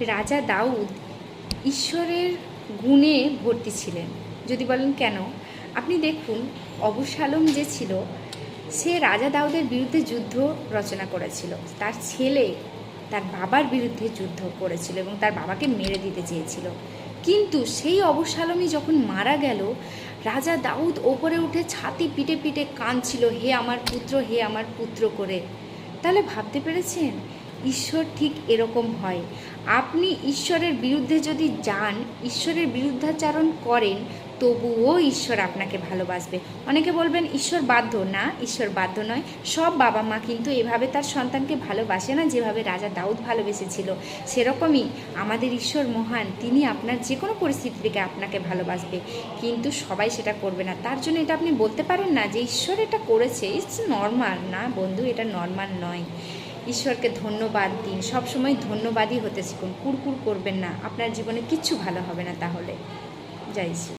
রাজা দাউদ ঈশ্বরের গুণে ভর্তি ছিলেন। যদি বলেন কেন? আপনি দেখুন, অবসালম যে ছিল, সে রাজা দাউদের বিরুদ্ধে যুদ্ধ রচনা করেছিল। তার ছেলে তার বাবার বিরুদ্ধে যুদ্ধ করেছিল এবং তার বাবাকে মেরে দিতে চেয়েছিল। কিন্তু সেই অবসালমই যখন মারা গেল, রাজা দাউদ ওপরে উঠে ছাতি পিটে পিটে কাঁদছিল, হে আমার পুত্র, হে আমার পুত্র করে। তাহলে ভাবতে পেরেছেন? ঈশ্বর ঠিক এরকম হয়। আপনি ঈশ্বরের বিরুদ্ধে যদি যান, ঈশ্বরের বিরুদ্ধাচারণ করেন, তবুও ঈশ্বর আপনাকে ভালোবাসবে। অনেকে বলবেন, ঈশ্বর বাধ্য। না, ঈশ্বর বাধ্য নয়। সব বাবা মা কিন্তু এভাবে তার সন্তানকে ভালোবাসে না, যেভাবে রাজা দাউদ ভালোবেসেছিল। সেরকমই আমাদের ঈশ্বর মহান, তিনি আপনার যে কোনো পরিস্থিতি থেকে আপনাকে ভালোবাসবে। কিন্তু সবাই সেটা করবে না। তার জন্য এটা আপনি বলতে পারেন না যে, ঈশ্বর এটা করেছে ইটস নর্মাল না বন্ধু, এটা নর্মাল নয়। ঈশ্বরকে ধন্যবাদ দিন। সবসময় ধন্যবাদই হতে শিখুন। কুরকুর করবেন না। আপনার জীবনে কিচ্ছু ভালো হবে না তাহলে। শ্রী